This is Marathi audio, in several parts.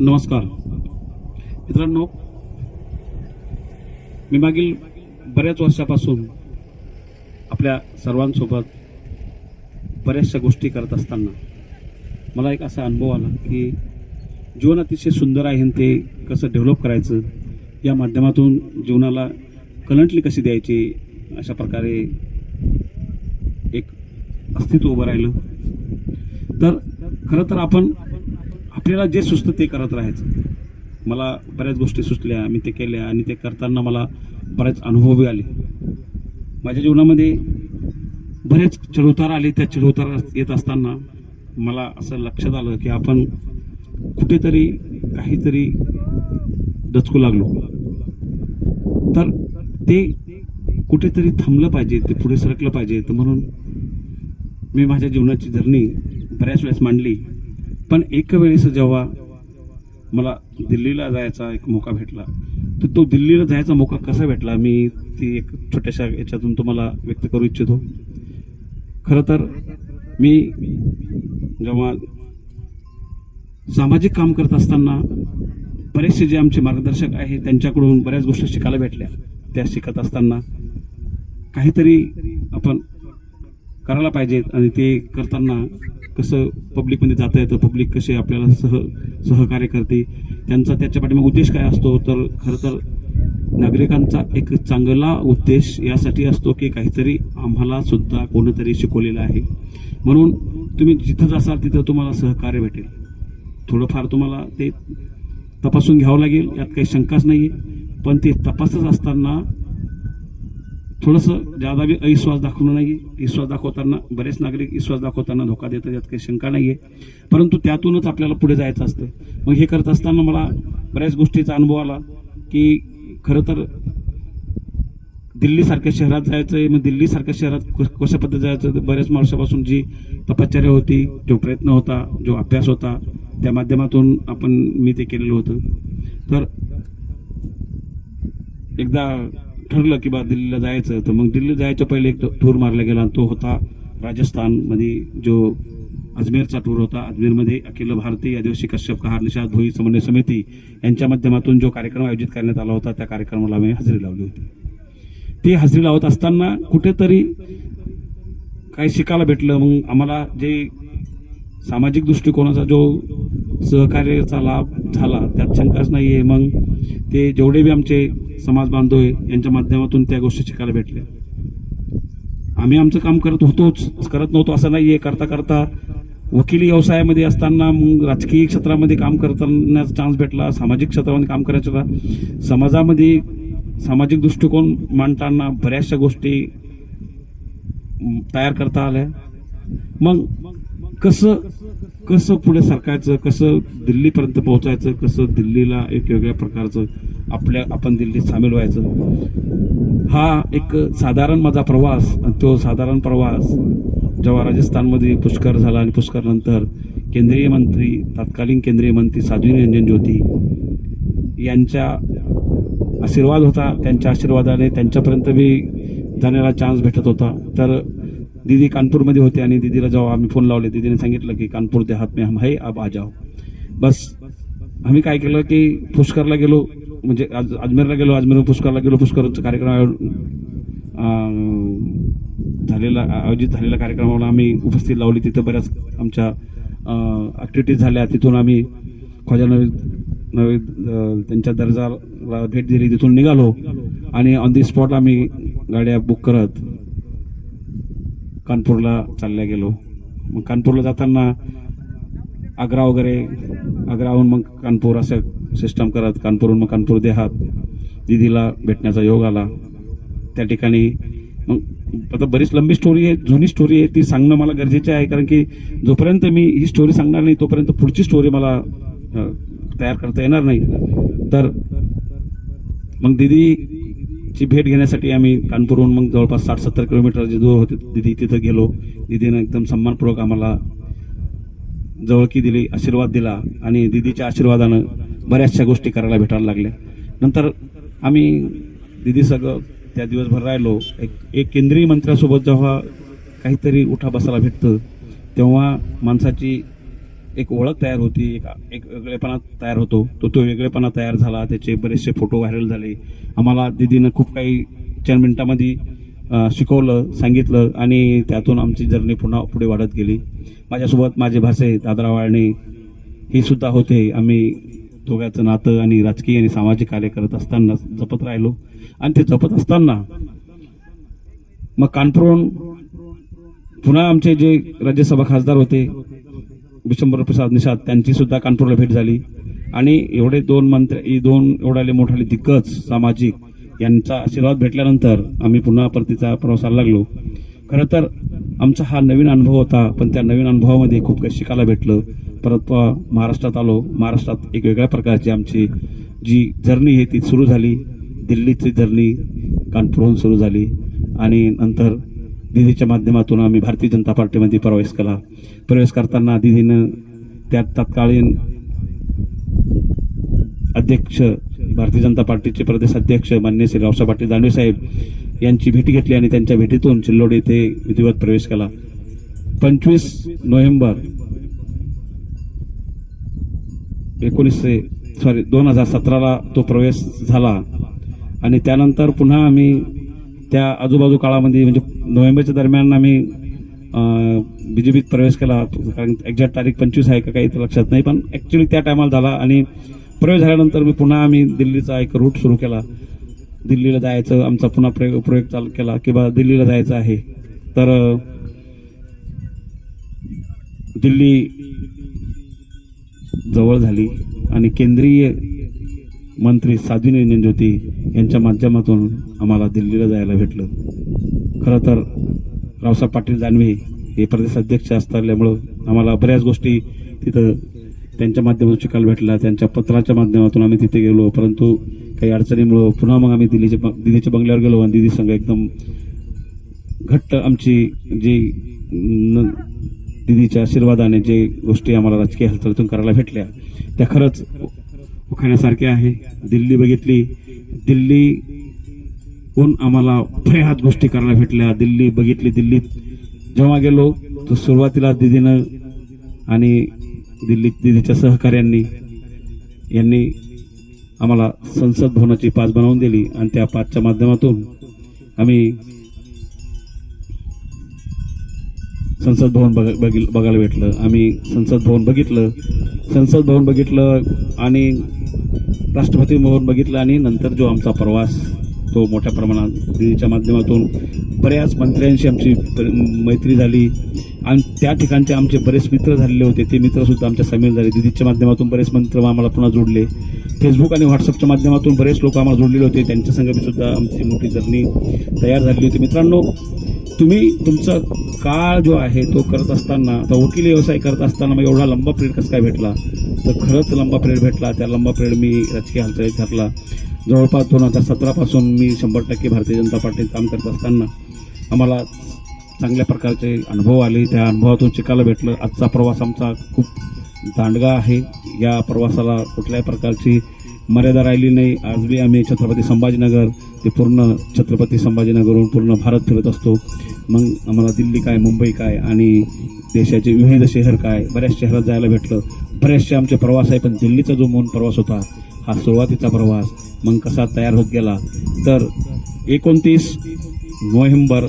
नमस्कार. मित्रांनो मी मागील बऱ्याच वर्षापासून आपल्या सर्वांसोबत बऱ्याचशा गोष्टी करत असताना मला एक असा अनुभव आला की जीवन अतिशय सुंदर आहे आणि ते कसं डेव्हलप करायचं या माध्यमातून जीवनाला कलंटली कशी द्यायची अशा प्रकारे एक अस्तित्व उभं राहिलं. तर खरं तर आपण आपल्याला जे सुचतं ते करत राहायचं. मला बऱ्याच गोष्टी सुचल्या मी ते केल्या आणि ते करताना मला बरेच अनुभवही आले. माझ्या जीवनामध्ये बरेच चढउतार आले. त्या चढउतार येत असताना मला असं लक्षात आलं की आपण कुठेतरी काहीतरी दचकू लागलो. तर ते कुठेतरी थांबलं पाहिजे ते पुढे सरकलं पाहिजे. तर म्हणून मी माझ्या जीवनाची जर्नी बऱ्याच वेळेस मांडली. पण एक वेळेस जेव्हा मला दिल्लीला जायचा एक मोका भेटला तर तो दिल्लीला जायचा मोका कसा भेटला मी ती एक छोट्याशा याच्यातून तुम्हाला व्यक्त करू इच्छितो. खरं तर मी जेव्हा सामाजिक काम करत असताना बरेचसे जे आमचे मार्गदर्शक आहे त्यांच्याकडून बऱ्याच गोष्टी शिकायला भेटल्या. त्या शिकत असताना काहीतरी आपण करायला पाहिजेत आणि ते करताना कसं पब्लिकमध्ये जाता येतं पब्लिक कसे आपल्याला सह सहकार्य करते त्यांचा त्याच्या पाठीमागे उद्देश काय असतो? तर खरं तर नागरिकांचा एक चांगला उद्देश यासाठी असतो की काहीतरी आम्हाला सुद्धा कोणीतरी शिकवलेलं आहे. म्हणून तुम्ही जिथं जासाल तिथं तुम्हाला सहकार्य भेटेल. थोडंफार तुम्हाला ते तपासून घ्यावं लागेल यात काही शंकाच नाही पण ते तपासत असताना थोडंसं ज्यादा बी अविश्वास दाखवणं नाही विश्वास दाखवताना बरेच नागरिक विश्वास दाखवताना धोका देतात यात काही शंका नाही आहे परंतु त्यातूनच आपल्याला पुढे जायचं असतं. मग हे करत असताना मला बऱ्याच गोष्टीचा अनुभव आला की खरं तर दिल्लीसारख्या शहरात जायचं आहे मग दिल्लीसारख्या शहरात कशा पद्धतीने जायचं? तर बऱ्याच माणसापासून जी तपश्चर्या होती जो प्रयत्न होता जो अभ्यास होता त्या माध्यमातून आपण मी ते केलेलं होतं. तर एकदा ठरलं की बा दिल्लीला जायचं तर मग दिल्ली जायच्या पहिले एक टूर मारला गेला आणि तो होता राजस्थानमध्ये जो अजमेरचा टूर होता. अजमेरमध्ये अखिल भारतीय आदिवासी कश्यप कहार निषाद भोई समन्वय समिती यांच्या माध्यमातून जो कार्यक्रम आयोजित करण्यात आला होता त्या कार्यक्रमाला मी हजेरी लावली होती. ती हजेरी लावत असताना कुठेतरी काही शिकायला भेटलं. मग आम्हाला जे सामाजिक दृष्टिकोनाचा जो सहकार्याचा लाभ झाला त्यात शंकाच नाही आहे मग ते जेवढे बी आमचे समाज बांधव आहे यांच्या माध्यमातून त्या गोष्टी शिकायला भेटल्या आम्ही आमचं काम करत होतोच करत नव्हतो असं नाही आहे करता करता वकिली व्यवसायामध्ये असताना मग राजकीय क्षेत्रामध्ये काम करताना चान्स भेटला सामाजिक क्षेत्रामध्ये काम करायचं समाजामध्ये सामाजिक दृष्टिकोन मांडताना बऱ्याचशा गोष्टी तयार करता आल्या. मग कसं कसं पुढे सरकायचं कसं दिल्लीपर्यंत पोहोचायचं कसं दिल्लीला एक वेगळ्या प्रकारचं आपल्या आपण दिल्लीत सामील व्हायचं. हा एक साधारण माझा प्रवास आणि तो साधारण प्रवास जेव्हा राजस्थानमध्ये पुष्कर झाला आणि पुष्कर नंतर केंद्रीय मंत्री तत्कालीन केंद्रीय मंत्री साध्वी रंजन ज्योती यांच्या आशीर्वाद होता त्यांच्या आशीर्वादाने त्यांच्यापर्यंत मी जाण्याला चान्स भेटत होता. तर दीदी कानपूरमध्ये होते आणि दीदीला जेव्हा आम्ही फोन लावले दीदीने सांगितलं की कानपूर देहात में हम है अब आ जाओ. बस आम्ही काय केलं की पुष्करला गेलो म्हणजे आज अजमेरला गेलो अजमेर पुष्करला गेलो पुष्करचा कार्यक्रम झालेला आयोजित झालेल्या कार्यक्रमाला आम्ही उपस्थित लावली. तिथं बऱ्याच आमच्या ॲक्टिव्हिटीज झाल्या. तिथून आम्ही ख्वाजा नवी नवी त्यांच्या दर्जाला भेट दिली. तिथून निघालो आणि ऑन दी स्पॉट आम्ही गाड्या बुक करत कानपूरला चालल्या गेलो. मग कानपूरला जाताना आग्रा वगैरे आग्राहून मग कानपूर असं सिस्टम करत कानपूरहून मग कानपूर देहात दिदीला भेटण्याचा योग आला. त्या ठिकाणी मग आता बरीच लंबी स्टोरी आहे जुनी स्टोरी आहे ती सांगणं मला गरजेचे आहे कारण की जोपर्यंत मी ही स्टोरी सांगणार नाही तोपर्यंत पुढची स्टोरी मला तयार करता येणार नाही. तर मग ची भेट घेण्यासाठी आम्ही कानपूरहून मग जवळपास साठ सत्तर किलोमीटर जे दूर होते दिदी तिथं गेलो. दिदीनं एकदम सन्मानपूर्वक आम्हाला जवळकी दिली आशीर्वाद दिला आणि दिदीच्या आशीर्वादानं बऱ्याचशा गोष्टी करायला भेटायला लागल्या. नंतर आम्ही दिदी सगळं त्या दिवसभर राहिलो. एक एक केंद्रीय मंत्र्यासोबत जेव्हा काहीतरी उठा बसायला भेटतं तेव्हा माणसाची एक ओळख तयार होती एक एक वेगळेपणा तयार होतो. तो तो वेगळेपणा तयार झाला त्याचे बरेचसे फोटो व्हायरल झाले. आम्हाला दिदीनं खूप काही चार मिनटामध्ये शिकवलं सांगितलं आणि त्यातून आमची जर्नी पुन्हा पुढे वाढत गेली. माझ्यासोबत माझे भासे दादरा वाळणे हे सुद्धा होते. आम्ही दोघांचं नातं आणि राजकीय आणि सामाजिक कार्य करत असताना जपत राहिलो. आणि ते जपत असताना मग कानपूरहून पुन्हा आमचे जे राज्यसभा खासदार होते विशंबर प्रसाद निषाद त्यांची सुद्धा कानपूरला भेट झाली. आणि एवढे दोन मंत्री दोन एवढाले मोठाले दिग्गज सामाजिक यांचा आशीर्वाद भेटल्यानंतर आम्ही पुन्हा परतीचा प्रवासाला लागलो. खरं तर आमचा हा नवीन अनुभव होता पण त्या नवीन अनुभवामध्ये खूप काही शिकायला भेटलं. परत महाराष्ट्रात आलो. महाराष्ट्रात एक वेगळ्या प्रकारची आमची जी जर्नी आहे ती सुरू झाली. दिल्लीची जर्नी कानपूरहून सुरू झाली. आणि नंतर दिदीच्या माध्यमातून आम्ही भारतीय जनता पार्टीमध्ये प्रवेश केला. प्रवेश करताना दिदीनं त्यात तत्कालीन अध्यक्ष भारतीय जनता पार्टीचे प्रदेश अध्यक्ष मान्य श्री रावसाहेब पाटील दानवे साहेब यांची भेट घेतली आणि त्यांच्या भेटीतून चिल्लोड येथे विधिवत प्रवेश केला. पंचवीस नोव्हेंबर एकोणीसशे सॉरी दोन हजार सतराला तो प्रवेश झाला. आणि त्यानंतर पुन्हा आम्ही त्या आजूबाजू काळामध्ये म्हणजे नोव्हेंबरच्या दरम्यान आम्ही बी जे पीत प्रवेश केला. कारण एक्झॅक्ट तारीख पंचवीस आहे का काही तर लक्षात नाही पण ॲक्च्युली त्या टायमाला झाला. आणि प्रवेश झाल्यानंतर मी पुन्हा आम्ही दिल्लीचा एक रूट सुरू केला. दिल्लीला जायचं आमचा पुन्हा प्रयोग प्रयोग चालू केला किंवा दिल्लीला जायचं आहे. तर दिल्ली जवळ झाली. आणि केंद्रीय मंत्री साध्वी निरंजन ज्योती यांच्या माध्यमातून आम्हाला दिल्लीला जायला भेटलं. खरं तर रावसाहेब पाटील दानवे हे प्रदेशाध्यक्ष असल्यामुळं आम्हाला बऱ्याच गोष्टी तिथं त्यांच्या माध्यमातून शिकायला भेटल्या. त्यांच्या पत्राच्या माध्यमातून आम्ही तिथे गेलो. परंतु काही अडचणीमुळं पुन्हा मग आम्ही दिल्लीच्या ब- दिदीच्या बंगल्यावर गेलो आणि दिदी संघ एकदम घट्ट आमची जी न- दिदीच्या आशीर्वादाने जे गोष्टी आम्हाला राजकीय हालचालीतून करायला भेटल्या त्या खरंच उखाण्यासारख्या आहे. दिल्ली बघितली. दिल्ली कोण आम्हाला बऱ्याच गोष्टी करायला भेटल्या. दिल्ली बघितली दिल्लीत जेव्हा गेलो तर सुरुवातीला दिदीनं आणि दिल्लीत दिदीच्या सहकाऱ्यांनी यांनी आम्हाला संसद भवनाची पाच बनवून दिली आणि त्या पाचच्या माध्यमातून आम्ही संसद भवन बघ बघिल- बघायला भेटलं. आम्ही संसद भवन बघितलं. संसद भवन बघितलं आणि राष्ट्रपती भवन बघितलं आणि नंतर जो आमचा प्रवास तो मोठ्या प्रमाणात दिल्लीच्या माध्यमातून बऱ्याच मंत्र्यांशी आमची मैत्री झाली. आणि त्या ठिकाणचे आमचे बरेच मित्र झालेले होते. ते मित्रसुद्धा आमच्या सामील झाले. दिदीच्या माध्यमातून बरेच मंत्र आम्हाला पुन्हा जोडले. फेसबुक आणि व्हॉट्सअपच्या माध्यमातून बरेच लोक आम्हाला जोडलेले होते. त्यांच्या संघ सुद्धा आमची मोठी जर्नी तयार झालेली होती. मित्रांनो तुम्ही तुमचा काळ जो आहे तो करत असताना तर वकील व्यवसाय करत असताना मग एवढा लंबा पिरियड कसं काय भेटला? तर खरंच लंबा पिरियड भेटला. त्या लंबा पिरियड मी राजकीय हालचालीत घातला. जवळपास दोन हजार सतरापासून मी शंभर टक्के भारतीय जनता पार्टीत काम करत असताना आम्हाला चांगल्या प्रकारचे अनुभव आले. त्या अनुभवातून शिकायला भेटलं. आजचा प्रवास आमचा खूप दांडगा आहे. या प्रवासाला कुठल्याही प्रकारची मर्यादा राहिली नाही. आज बी आम्ही छत्रपती संभाजीनगर ते पूर्ण छत्रपती संभाजीनगरहून पूर्ण भारत फिरत असतो. मग आम्हाला दिल्ली काय मुंबई काय आणि देशाचे विविध शहर काय बऱ्याच शहरात जायला भेटलं. बरेचसे आमचे प्रवास आहे पण दिल्लीचा जो मौन प्रवास होता हा सुरुवातीचा प्रवास. मग कसा तयार होत गेला? तर एकोणतीस नोव्हेंबर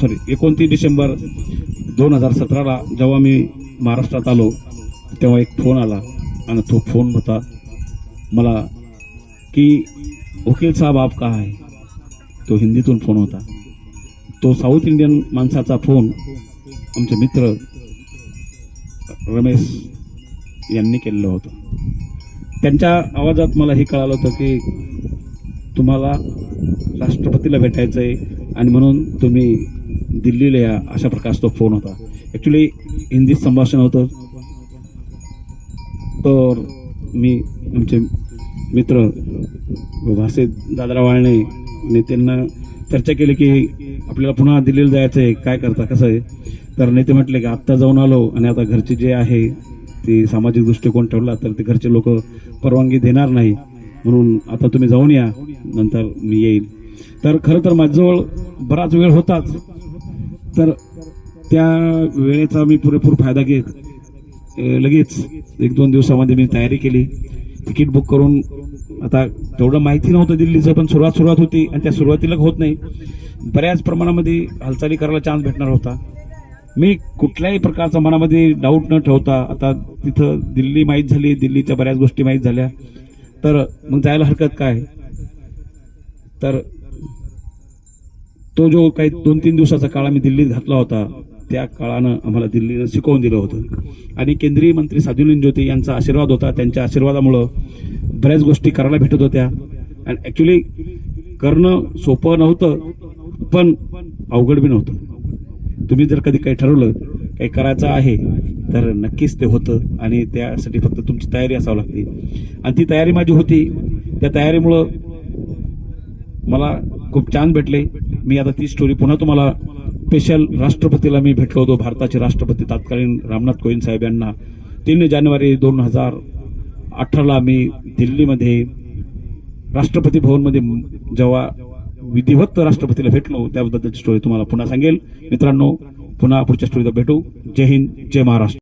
सॉरी एकोणतीस डिसेंबर दोन हजार सतराला जेव्हा मी महाराष्ट्रात आलो तेव्हा एक फोन आला आणि तो फोन होता मला की वकील साहब आप कहा है? तो हिंदीतून फोन होता. तो साऊथ इंडियन माणसाचा फोन आमचे मित्र रमेश यांनी केलेलं होतं. त्यांच्या आवाजात मला हे कळालं होतं की तुम्हाला राष्ट्रपतीला भेटायचं आहे आणि म्हणून तुम्ही दिल्लीला या अशा प्रकारचा तो फोन होता. ॲक्च्युली हिंदीत संभाषण होतं. तर मी आमचे मित्र भाषेत दादरा वाळणे नेत्यांना चर्चा केली की आपल्याला पुन्हा दिल्लीला जायचं आहे काय करता कसं आहे? तर नेते म्हटले की आत्ता जाऊन आलो आणि आता घरचे जे आहे ते सामाजिक दृष्टिकोन ठेवला तर ते घरचे लोक परवानगी देणार नाही. म्हणून आता तुम्ही जाऊन या नंतर मी येईल. तर खरं तर माझ्याजवळ बराच वेळ होताच. तर त्या वेळेचा मी पुरेपूर फायदा घेत लगेच एक दोन दिवसामध्ये मी तयारी केली. तिकीट बुक करून आता तेवढं माहिती नव्हतं दिल्लीचं पण सुरुवात सुरुवात होती आणि त्या सुरुवातीला होत नाही. बऱ्याच प्रमाणामध्ये हालचाली करायला चान्स भेटणार होता. मी कुठल्याही प्रकारचा मनामध्ये डाऊट न ठेवता आता तिथं दिल्ली माहीत झाली दिल्लीच्या बऱ्याच गोष्टी माहीत झाल्या. तर मग जायला हरकत काय? तर तो जो काही दोन तीन दिवसाचा काळ आम्ही दिल्लीत घातला होता त्या काळानं आम्हाला दिल्लीनं शिकवून दिलं होतं. आणि केंद्रीय मंत्री साधुलिन ज्योती यांचा आशीर्वाद होता. त्यांच्या आशीर्वादामुळं बऱ्याच गोष्टी करायला भेटत होत्या. आणि ॲक्च्युली करणं सोपं नव्हतं पण अवघड बी नव्हतं. तुम्ही जर कधी काही ठरवलं काही करायचं आहे तर नक्कीच ते होतं आणि त्यासाठी फक्त तुमची तयारी असावी लागते. आणि ती तयारी माझी होती. त्या तयारीमुळं मला खूप छान भेटले. मी आता ती स्टोरी पुन्हा तुम्हाला स्पेशल राष्ट्रपतीला मी भेटलो होतो भारताचे राष्ट्रपती तत्कालीन रामनाथ कोविंद साहेब यांना. तीन जानेवारी दोन हजार अठराला मी दिल्लीमध्ये राष्ट्रपती भवनमध्ये जेव्हा विधिवत राष्ट्रपतीला भेटलो त्याबद्दलची स्टोरी तुम्हाला पुन्हा सांगेल. मित्रांनो पुन्हा पुढच्या स्टोरीला भेटू. जय हिंद जय महाराष्ट्र.